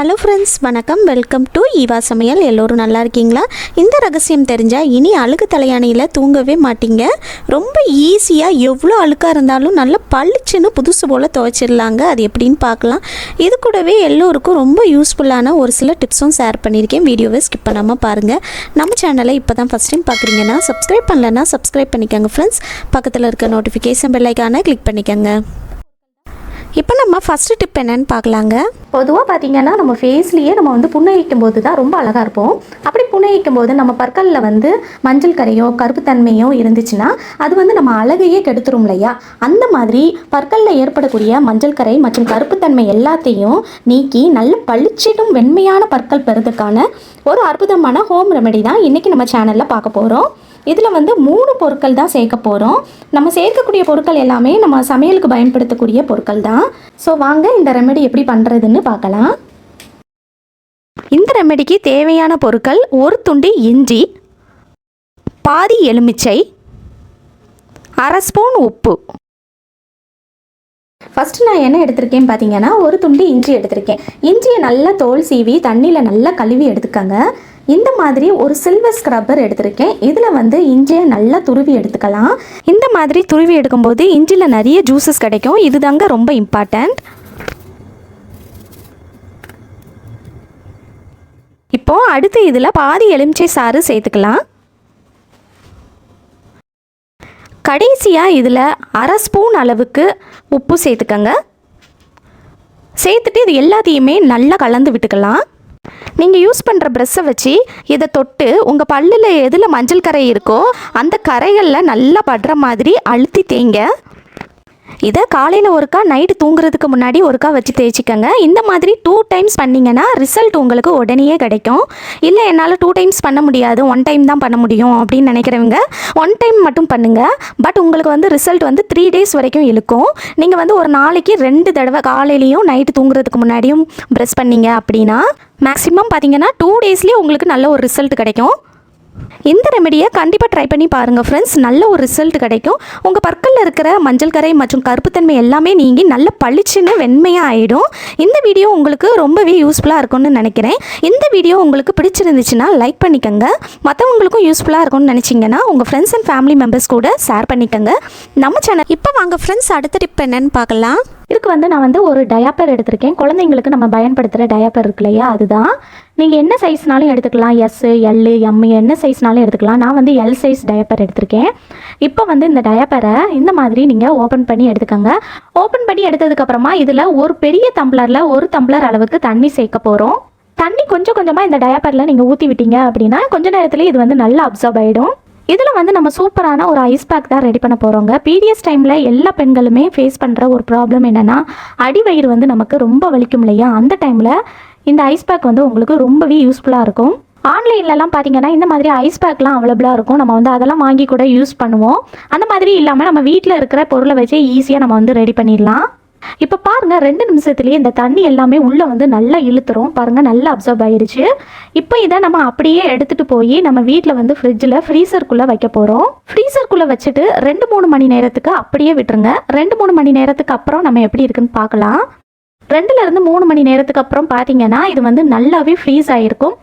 Hello friends வணக்கம். Welcome to Eva சமையல் எல்லோரும் நல்லா இருக்கீங்களா? இந்த ரகசியம் தெரிஞ்சால் இனி அழுகு தலையாணியில் தூங்கவே மாட்டீங்க. ரொம்ப ஈஸியாக எவ்வளோ அழுக்காக இருந்தாலும் நல்ல பளிச்சுன்னு புதுசு போல் துவைச்சிடலாங்க. அது எப்படின்னு பார்க்கலாம். இது கூடவே எல்லோருக்கும் ரொம்ப யூஸ்ஃபுல்லான ஒரு சில டிப்ஸும் ஷேர் பண்ணியிருக்கேன். வீடியோவை ஸ்கிப் பண்ணாமல் பாருங்கள் நம்ம சேனலை இப்போ தான் ஃபஸ்ட் டைம் பார்க்குறீங்கன்னா சப்ஸ்கிரைப் பண்ணலன்னா சப்ஸ்கிரைப் பண்ணிக்கோங்க ஃப்ரெண்ட்ஸ் பக்கத்தில் இருக்க நோட்டிஃபிகேஷன் பெல்லைக்கான கிளிக் பண்ணிக்கோங்க. இப்போ நம்ம ஃபஸ்ட்டு டிப் என்னன்னு பார்க்கலாங்க. பொதுவாக பார்த்தீங்கன்னா நம்ம ஃபேஸ்லேயே நம்ம வந்து புன்னகிக்கும் போது தான் ரொம்ப அழகாக இருப்போம். அப்படி புன்னகிக்கும் போது நம்ம பற்களில் வந்து மஞ்சள் கரையோ கருப்புத்தன்மையோ இருந்துச்சுன்னா அது வந்து நம்ம அழகையே கெடுத்துரும் இல்லையா? அந்த மாதிரி பற்களில் ஏற்படக்கூடிய மஞ்சள் கரை மற்றும் கருப்புத்தன்மை எல்லாத்தையும் நீக்கி நல்ல பளிச்சிடும் வெண்மையான பற்கள் பெறுறதுக்கான ஒரு அற்புதமான ஹோம் ரெமெடி தான் இன்றைக்கி நம்ம சேனலில் பார்க்க போகிறோம் இதில் வந்து மூணு பொருட்கள் தான் சேர்க்க போகிறோம் நம்ம சேர்க்கக்கூடிய பொருட்கள் எல்லாமே நம்ம சமையலுக்கு பயன்படுத்தக்கூடிய பொருட்கள் தான். ஸோ வாங்க இந்த ரெமெடி எப்படி பண்ணுறதுன்னு பார்க்கலாம். இந்த ரெமெடிக்கு தேவையான பொருட்கள் ஒரு துண்டு இஞ்சி பாதி எலுமிச்சை அரை ஸ்பூன் உப்பு. ஃபஸ்ட்டு நான் என்ன எடுத்திருக்கேன் பார்த்தீங்கன்னா ஒரு துண்டு இஞ்சி எடுத்திருக்கேன். இஞ்சியை நல்லா தோல் சீவி தண்ணியில் நல்லா கழுவி எடுத்துக்கோங்க. இந்த மாதிரி ஒரு சில்வர் ஸ்க்ரப்பர் எடுத்திருக்கேன். இதில் வந்து இஞ்சியை நல்லா துருவி எடுத்துக்கலாம். இந்த மாதிரி துருவி எடுக்கும்போது இஞ்சியில் நிறைய ஜூஸஸ் கிடைக்கும். இதுதாங்க ரொம்ப இம்பார்ட்டண்ட் இப்போ அடுத்து இதில் பாதி எலுமிச்சை சாறு சேர்த்துக்கலாம். கடைசியாக இதில் அரை ஸ்பூன் அளவுக்கு உப்பு சேர்த்துக்கங்க. சேர்த்துட்டு இது எல்லாத்தையுமே நல்லா கலந்து விட்டுக்கலாம். நீங்கள் யூஸ் பண்ணுற ப்ரெஷ்ஷை வச்சு இதை தொட்டு உங்கள் பல்லில் எதில் மஞ்சள் கரை இருக்கோ அந்த கரைகளில் நல்லா படுற மாதிரி அழுத்தி தேங்க இதை காலையில் ஒருக்கா நைட்டு தூங்குறதுக்கு முன்னாடி ஒருக்கா வச்சு தேய்ச்சிக்கோங்க. இந்த மாதிரி டூ டைம்ஸ் பண்ணிங்கன்னா ரிசல்ட் உங்களுக்கு உடனேயே கிடைக்கும். இல்லை என்னால் டூ டைம்ஸ் பண்ண முடியாது ஒன் டைம் தான் பண்ண முடியும் அப்படின்னு நினைக்கிறவங்க ஒன் டைம் மட்டும் பண்ணுங்கள் பட் உங்களுக்கு வந்து ரிசல்ட் வந்து த்ரீ டேஸ் வரைக்கும் இழுக்கும். நீங்கள் வந்து ஒரு நாளைக்கு ரெண்டு தடவை காலையிலையும் நைட்டு தூங்குறதுக்கு முன்னாடியும் ப்ரெஸ் பண்ணீங்க அப்படின்னா மேக்ஸிமம் பார்த்தீங்கன்னா டூ டேஸ்லேயே உங்களுக்கு நல்ல ஒரு ரிசல்ட் கிடைக்கும். இந்த ரெமெடியை கண்டிப்பாக ட்ரை பண்ணி பாருங்கள் ஃப்ரெண்ட்ஸ் நல்ல ஒரு ரிசல்ட் கிடைக்கும். உங்கள் பற்களில் இருக்கிற மஞ்சள் கரை மற்றும் கருப்புத்தன்மை எல்லாமே நீங்கி நல்ல பளிச்சுன்னு வெண்மையாக ஆகிடும் இந்த வீடியோ உங்களுக்கு ரொம்பவே யூஸ்ஃபுல்லாக இருக்கும்னு நினைக்கிறேன். இந்த வீடியோ உங்களுக்கு பிடிச்சிருந்துச்சுன்னா லைக் பண்ணிக்கோங்க. மற்றவங்களுக்கும் யூஸ்ஃபுல்லாக இருக்கும்னு நினச்சிங்கன்னா உங்கள் ஃப்ரெண்ட்ஸ் அண்ட் ஃபேமிலி மெம்பர்ஸ் கூட ஷேர் பண்ணிக்கோங்க. நம்ம சேனல் இப்போ வாங்க ஃப்ரெண்ட்ஸ் அடுத்த டிப் என்னன்னு பார்க்கலாம். இதுக்கு வந்து நான் வந்து ஒரு டயாப்பர் எடுத்திருக்கேன். குழந்தைங்களுக்கு நம்ம பயன்படுத்துகிற டயாப்பர் இருக்கு இல்லையா? அதுதான். நீங்கள் என்ன சைஸ்னாலும் எடுத்துக்கலாம். எஸ் எல் எம் என்ன சைஸ்னாலும் எடுத்துக்கலாம். நான் வந்து எல் சைஸ் டயப்பர் எடுத்திருக்கேன். இப்போ வந்து இந்த டயப்பரை இந்த மாதிரி நீங்கள் ஓப்பன் பண்ணி எடுத்துக்கோங்க. ஓப்பன் பண்ணி எடுத்ததுக்கப்புறமா இதில் ஒரு பெரிய தம்ளரில் ஒரு தம்ளர் அளவுக்கு தண்ணி சேர்க்க போகிறோம் தண்ணி கொஞ்சம் கொஞ்சமாக இந்த டயப்பரில் நீங்கள் ஊற்றி விட்டீங்க அப்படின்னா கொஞ்ச நேரத்தில் இது வந்து நல்லா அப்சர்வ் ஆகிடும் இதில் வந்து நம்ம சூப்பரான ஒரு ஐஸ் பேக் தான் ரெடி பண்ண போகிறோங்க பீரியட்ஸ் டைமில் எல்லா பெண்களுமே ஃபேஸ் பண்ணுற ஒரு ப்ராப்ளம் என்னென்னா அடிவயிறு வந்து நமக்கு ரொம்ப வலிக்கும் இல்லையா? அந்த டைமில் இந்த ஐஸ் பேக் வந்து உங்களுக்கு ரொம்பவே யூஸ்ஃபுல்லாக இருக்கும். ஆன்லைன்லலாம் பார்த்தீங்கன்னா இந்த மாதிரி ஐஸ் பேக்லாம் அவைலபிளாக இருக்கும். நம்ம வந்து அதெல்லாம் வாங்கி கூட யூஸ் பண்ணுவோம். அந்த மாதிரி இல்லாமல் நம்ம வீட்டில் இருக்கிற பொருளை வச்சே ஈஸியாக நம்ம வந்து ரெடி பண்ணிடலாம். இப்போ பாருங்க ரெண்டு நிமிஷத்துலேயே இந்த தண்ணி எல்லாமே உள்ளே வந்து நல்லா இழுத்துரும். பாருங்க நல்லா அப்சர்வ் ஆயிடுச்சு. இப்போ இதை நம்ம அப்படியே எடுத்துட்டு போய் நம்ம வீட்டில் வந்து ஃப்ரிட்ஜில் ஃப்ரீசருக்குள்ளே வைக்க போகிறோம் ஃப்ரீசருக்குள்ளே வச்சுட்டு ரெண்டு மூணு மணி நேரத்துக்கு அப்படியே விட்டுருங்க. ரெண்டு மூணு மணி நேரத்துக்கு அப்புறம் நம்ம எப்படி இருக்குன்னு பார்க்கலாம் ரெண்டுல இருந்து மூணு மணி நேரத்துக்கு அப்புறம் பார்த்தீங்கன்னா இது வந்து நல்லாவே ஃப்ரீஸ் ஆகிருக்கும்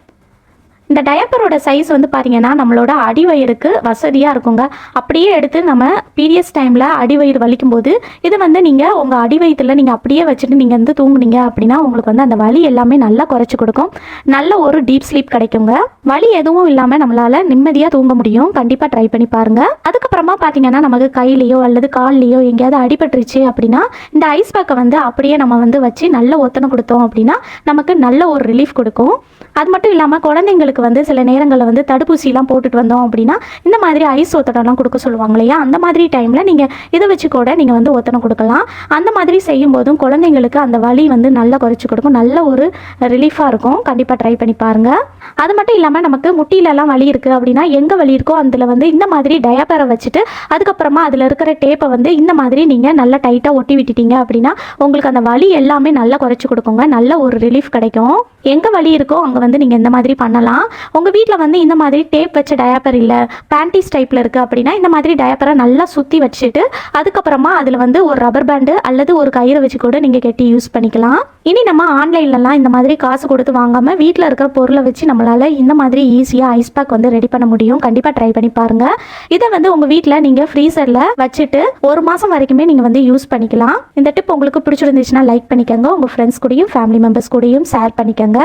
இந்த டயப்பரோட சைஸ் வந்து பார்த்தீங்கன்னா நம்மளோட அடிவயிறுக்கு வசதியாக இருக்குங்க. அப்படியே எடுத்து நம்ம பீரியட்ஸ் டைமில் அடிவயிறு வலிக்கும் போது இது வந்து நீங்கள் உங்கள் அடிவயிற்றில் நீங்கள் அப்படியே வச்சுட்டு நீங்கள் வந்து தூங்குனீங்க அப்படின்னா உங்களுக்கு வந்து அந்த வலி எல்லாமே நல்லா குறைச்சி கொடுக்கும். நல்ல ஒரு டீப் ஸ்லீப் கிடைக்குங்க. வலி எதுவும் இல்லாமல் நம்மளால் நிம்மதியாக தூங்க முடியும். கண்டிப்பாக ட்ரை பண்ணி பாருங்கள் அதுக்கப்புறமா பார்த்தீங்கன்னா நமக்கு கையிலையோ அல்லது கால்லையோ எங்கேயாவது அடிபட்டுருச்சு அப்படின்னா இந்த ஐஸ் பேக்கை வந்து அப்படியே நம்ம வந்து வச்சு நல்ல ஒத்தனை கொடுத்தோம் அப்படின்னா நமக்கு நல்ல ஒரு ரிலீஃப் கொடுக்கும். அது மட்டும் இல்லாமல் குழந்தைங்களுக்கு வந்து சில நேரங்களில் வந்து தடுப்பூசிலாம் போட்டுட்டு வந்தோம் அப்படின்னா இந்த மாதிரி ஐஸ் ஒத்தடம்லாம் கொடுக்க சொல்லுவாங்க இல்லையா? அந்த மாதிரி டைமில் நீங்கள் இதை வச்சு கூட நீங்கள் வந்து ஒத்தனை கொடுக்கலாம். அந்த மாதிரி செய்யும் போதும் குழந்தைங்களுக்கு அந்த வலி வந்து நல்லா குறைச்சி கொடுக்கும். நல்ல ஒரு ரிலீஃபாக இருக்கும். கண்டிப்பாக ட்ரை பண்ணி பாருங்கள் அது மட்டும் இல்லாமல் நமக்கு முட்டியிலலாம் வலி இருக்குது அப்படின்னா எங்கே வலி இருக்கோ அதில் வந்து இந்த மாதிரி டயாப்பரை வச்சுட்டு அதுக்கப்புறமா அதில் இருக்கிற டேப்பை வந்து இந்த மாதிரி நீங்கள் நல்லா டைட்டாக ஒட்டி விட்டுட்டீங்க அப்படின்னா உங்களுக்கு அந்த வலி எல்லாமே நல்லா குறைச்சி கொடுக்குங்க. நல்ல ஒரு ரிலீஃப் கிடைக்கும். எங்கே வலி இருக்கோ அங்கே வந்து நீங்கள் இந்த மாதிரி பண்ணலாம். உங்கள் வீட்டில் வந்து இந்த மாதிரி டேப் வச்ச டயாப்பர் இல்லை பேண்டிஸ் டைப்பில் இருக்குது அப்படின்னா இந்த மாதிரி டயாப்பரை நல்லா சுற்றி வச்சுட்டு அதுக்கப்புறமா அதில் வந்து ஒரு ரப்பர் பேண்டு அல்லது ஒரு கயிறை வச்சு கூட நீங்கள் கட்டி யூஸ் பண்ணிக்கலாம். இனி நம்ம ஆன்லைன்லலாம் இந்த மாதிரி காசு கொடுத்து வாங்காமல் வீட்டில் இருக்கிற பொருளை வச்சு நம்மளால் இந்த மாதிரி ஈஸியாக ஐஸ் பேக் வந்து ரெடி பண்ண முடியும். கண்டிப்பாக ட்ரை பண்ணி பாருங்கள் இதை வந்து உங்கள் வீட்டில் நீங்கள் ஃப்ரீசரில் வச்சுட்டு ஒரு மாதம் வரைக்குமே நீங்கள் வந்து யூஸ் பண்ணிக்கலாம். இந்த டிப் உங்களுக்கு பிடிச்சிருந்துச்சுன்னா லைக் பண்ணிக்கோங்க. உங்கள் ஃப்ரெண்ட்ஸ் கூடயும் ஃபேமிலி மெம்பர்ஸ் கூடயும் ஷேர் பண்ணிக்கோங்க.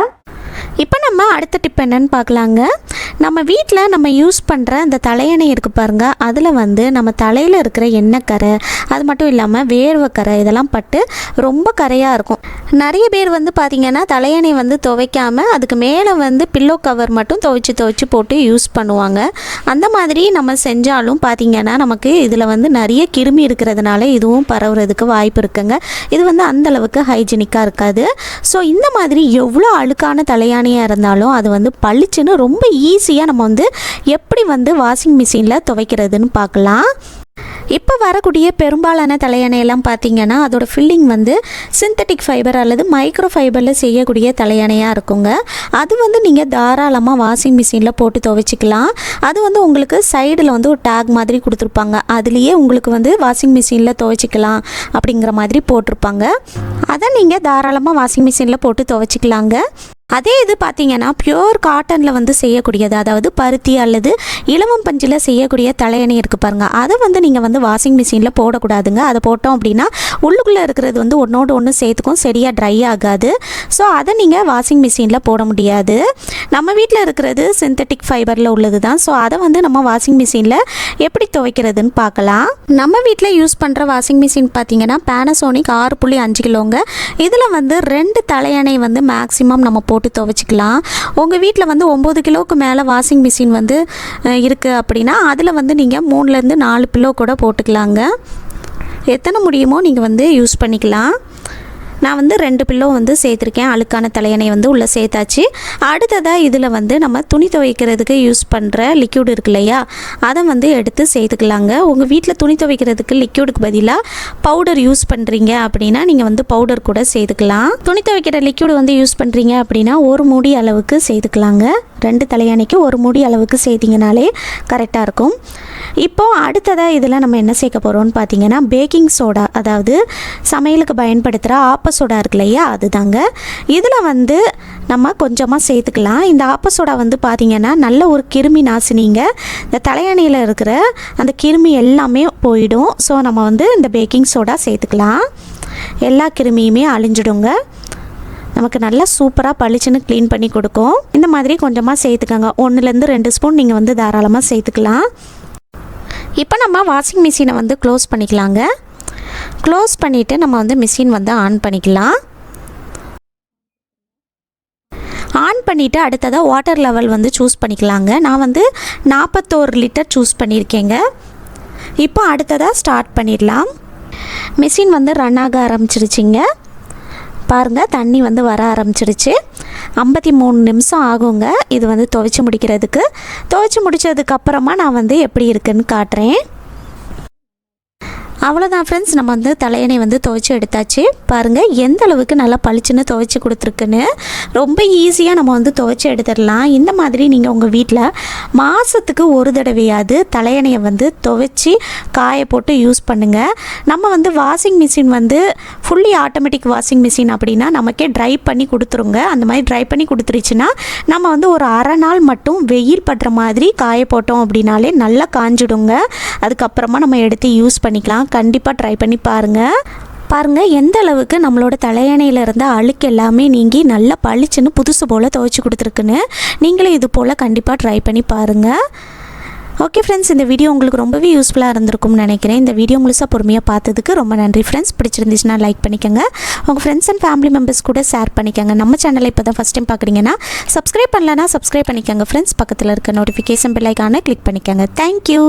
இப்போ நம்ம அடுத்த டிப் என்னன்னு பார்க்கலாங்க. நம்ம வீட்டில் நம்ம யூஸ் பண்ணுற அந்த தலையணை இருக்குது பாருங்கள் அதில் வந்து நம்ம தலையில் இருக்கிற எண்ணெய் கரை அது மட்டும் இல்லாமல் வேர்வை கரை இதெல்லாம் பட்டு ரொம்ப கரையாக இருக்கும். நிறைய பேர் வந்து பார்த்திங்கன்னா தலையணை வந்து துவைக்காமல் அதுக்கு மேலே வந்து பில்லோ கவர் மட்டும் துவைச்சி துவைச்சி போட்டு யூஸ் பண்ணுவாங்க. அந்த மாதிரி நம்ம செஞ்சாலும் பார்த்திங்கன்னா நமக்கு இதில் வந்து நிறைய கிருமி இருக்கிறதுனால இதுவும் பரவுறதுக்கு வாய்ப்பு இருக்குங்க. இது வந்து அந்தளவுக்கு ஹைஜீனிக்காக இருக்காது. ஸோ இந்த மாதிரி எவ்வளோ அழுக்கான தலையாணியாக இருந்தாலும் அது வந்து பளிச்சுன்னு ரொம்ப ஈஸியாக நம்ம வந்து எப்படி வந்து வாஷிங் மிஷினில் துவைக்கிறதுன்னு பார்க்கலாம் இப்போ வரக்கூடிய பெரும்பாலான தலையணையெல்லாம் பார்த்தீங்கன்னா அதோட ஃபில்லிங் வந்து சிந்தட்டிக் ஃபைபர் அல்லது மைக்ரோ ஃபைபரில் செய்யக்கூடிய தலையணையாக இருக்குங்க. அது வந்து நீங்கள் தாராளமாக வாஷிங் மிஷினில் போட்டு துவைச்சிக்கலாம். அது வந்து உங்களுக்கு சைடில் வந்து ஒரு டேக் மாதிரி கொடுத்துருப்பாங்க. அதுலேயே உங்களுக்கு வந்து வாஷிங் மிஷினில் துவைச்சிக்கலாம் அப்படிங்கிற மாதிரி போட்டிருப்பாங்க. அதை நீங்கள் தாராளமாக வாஷிங் மிஷினில் போட்டு துவைச்சிக்கலாங்க. அதே இது பார்த்தீங்கன்னா பியோர் காட்டனில் வந்து செய்யக்கூடியது அதாவது பருத்தி அல்லது இலவம் பஞ்சில் செய்யக்கூடிய தலையணை இருக்குது பாருங்கள் அதை வந்து நீங்கள் வந்து வாஷிங் மிஷினில் போடக்கூடாதுங்க. அதை போட்டோம் அப்படின்னா உள்ளுக்குள்ளே இருக்கிறது வந்து ஒன்றோடு ஒன்று சேர்த்துக்கும் சரியாக ட்ரை ஆகாது. ஸோ அதை நீங்கள் வாஷிங் மிஷினில் போட முடியாது. நம்ம வீட்டில் இருக்கிறது சிந்தட்டிக் ஃபைபரில் உள்ளது தான் ஸோ அதை வந்து நம்ம வாஷிங் மிஷினில் எப்படி துவைக்கிறதுன்னு பார்க்கலாம். நம்ம வீட்டில் யூஸ் பண்ணுற வாஷிங் மிஷின் பார்த்தீங்கன்னா பேனசோனிக் ஆறு புள்ளி அஞ்சு கிலோங்க. இதில் வந்து ரெண்டு தலையணை வந்து மேக்ஸிமம் நம்ம போட்டு துவைச்சிக்கலாம். உங்கள் வீட்டில் வந்து ஒம்பது கிலோவுக்கு மேலே வாஷிங் மிஷின் வந்து இருக்குது அப்படின்னா அதில் வந்து நீங்கள் மூணுலேருந்து நாலு கிலோ கூட போட்டுக்கலாங்க. எத்தனை முடியுமோ நீங்கள் வந்து யூஸ் பண்ணிக்கலாம். நான் வந்து ரெண்டு பில்லோ வந்து சேர்த்துருக்கேன். அழுக்கான தலையணை வந்து உள்ளே சேர்த்தாச்சு. அடுத்ததாக இதில் வந்து நம்ம துணி துவைக்கிறதுக்கு யூஸ் பண்ணுற லிக்யூட் இருக்கு இல்லையா? அதை வந்து எடுத்து சேர்த்துக்கலாங்க. உங்கள் வீட்டில் துணி துவைக்கிறதுக்கு லிக்யூடுக்கு பதிலாக பவுடர் யூஸ் பண்ணுறீங்க அப்படின்னா நீங்கள் வந்து பவுடர் கூட சேர்த்துக்கலாம். துணி துவைக்கிற லிக்யூடு வந்து யூஸ் பண்ணுறீங்க அப்படின்னா ஒரு மூடி அளவுக்கு சேர்த்துக்கலாங்க. ரெண்டு தலையணைக்கு ஒரு மூடி அளவுக்கு சேர்த்திங்கனாலே கரெக்டாக இருக்கும். இப்போது அடுத்ததாக இதில் நம்ம என்ன சேர்க்க போகிறோம்னு பார்த்தீங்கன்னா பேக்கிங் சோடா அதாவது சமையலுக்கு பயன்படுத்துகிற ஆப்ப சோடா இருக்கு இல்லையா அதுதாங்க. இதில் வந்து நம்ம கொஞ்சமாக சேர்த்துக்கலாம். இந்த ஆப்ப சோடா வந்து பார்த்திங்கன்னா நல்ல ஒரு கிருமி நாசினிங்க. இந்த தலையணையில் இருக்கிற அந்த கிருமி எல்லாமே போயிடும். ஸோ நம்ம வந்து இந்த பேக்கிங் சோடா சேர்த்துக்கலாம். எல்லா கிருமியுமே அழிஞ்சிடுங்க. நமக்கு நல்லா சூப்பராக பளிச்சுன்னு க்ளீன் பண்ணி கொடுக்கும். இந்த மாதிரி கொஞ்சமாக சேர்த்துக்கோங்க. ஒன்றுலேருந்து ரெண்டு ஸ்பூன் நீங்கள் வந்து தாராளமாக சேர்த்துக்கலாம். இப்போ நம்ம வாஷிங் மிஷினை வந்து க்ளோஸ் பண்ணிக்கலாங்க. க்ளோஸ் பண்ணிவிட்டு நம்ம வந்து மிஷின் வந்து ஆன் பண்ணிக்கலாம். ஆன் பண்ணிவிட்டு அடுத்ததாக வாட்டர் லெவல் வந்து சூஸ் பண்ணிக்கலாங்க. நான் வந்து நாற்பத்தோரு லிட்டர் சூஸ் பண்ணியிருக்கேங்க இப்போ அடுத்ததாக ஸ்டார்ட் பண்ணிடலாம். மிஷின் வந்து ரன் ஆக ஆரம்பிச்சிருச்சிங்க. பாருங்கள் தண்ணி வந்து வர ஆரம்பிச்சிடுச்சு. ஐம்பத்தி மூணு நிமிஷம் ஆகுங்க. இது வந்து துவைச்சி முடிக்கிறதுக்கு. துவைச்சி முடிச்சதுக்கப்புறமா நான் வந்து எப்படி இருக்குதுன்னு காட்டுறேன். அவ்வளோதான் ஃப்ரெண்ட்ஸ் நம்ம வந்து தலையணை வந்து துவைச்சி எடுத்தாச்சு. பாருங்கள் எந்த அளவுக்கு நல்லா பளிச்சுன்னு துவைச்சி கொடுத்துருக்குன்னு. ரொம்ப ஈஸியாக நம்ம வந்து துவைச்சி எடுத்துடலாம். இந்த மாதிரி நீங்கள் உங்கள் வீட்டில் மாதத்துக்கு ஒரு தடவையாவது தலையணையை வந்து துவைச்சி காய போட்டு யூஸ் பண்ணுங்கள் நம்ம வந்து வாஷிங் மிஷின் வந்து ஃபுல்லி ஆட்டோமேட்டிக் வாஷிங் மிஷின் அப்படின்னா நமக்கே ட்ரை பண்ணி கொடுத்துருங்க. அந்த மாதிரி ட்ரை பண்ணி கொடுத்துருச்சுன்னா நம்ம வந்து ஒரு அரை நாள் மட்டும் வெயில் படுற மாதிரி காய போட்டோம் அப்படின்னாலே நல்லா காஞ்சிடுங்க. அதுக்கப்புறமா நம்ம எடுத்து யூஸ் பண்ணிக்கலாம். கண்டிப்பாக ட்ரை பண்ணி பாருங்கள் பாருங்கள் எந்த அளவுக்கு நம்மளோட தலையணையில் இருந்த அழுக்கு எல்லாமே நீங்கி நல்லா பளிச்சுன்னு புதுசு போல் துவைச்சி கொடுத்துருக்குன்னு நீங்களும் இது போல் கண்டிப்பாக ட்ரை பண்ணி பாருங்கள் ஓகே ஃப்ரெண்ட்ஸ் இந்த வீடியோ உங்களுக்கு ரொம்பவே யூஸ்ஃபுல்லாக இருந்திருக்கும்னு நினைக்கிறேன். இந்த வீடியோ முழுசாக பொறுமையாக பார்த்ததுக்கு ரொம்ப நன்றி ஃப்ரெண்ட்ஸ் பிடிச்சிருந்துச்சுன்னா லைக் பண்ணிக்கோங்க. உங்கள் ஃப்ரெண்ட்ஸ் அண்ட் ஃபேமிலி மெம்பர்ஸ் கூட ஷேர் பண்ணிக்கோங்க. நம்ம சேனலை இப்போ தான் ஃபஸ்ட் டைம் பார்க்குறீங்கன்னா சப்ஸ்கிரைப் பண்ணலன்னா சப்ஸ்கிரைப் பண்ணிக்கோங்க ஃப்ரெண்ட்ஸ் பக்கத்தில் இருக்க நோட்டிஃபிகேஷன் பில்லைக்கான கிளிக் பண்ணிக்கோங்க. Thank you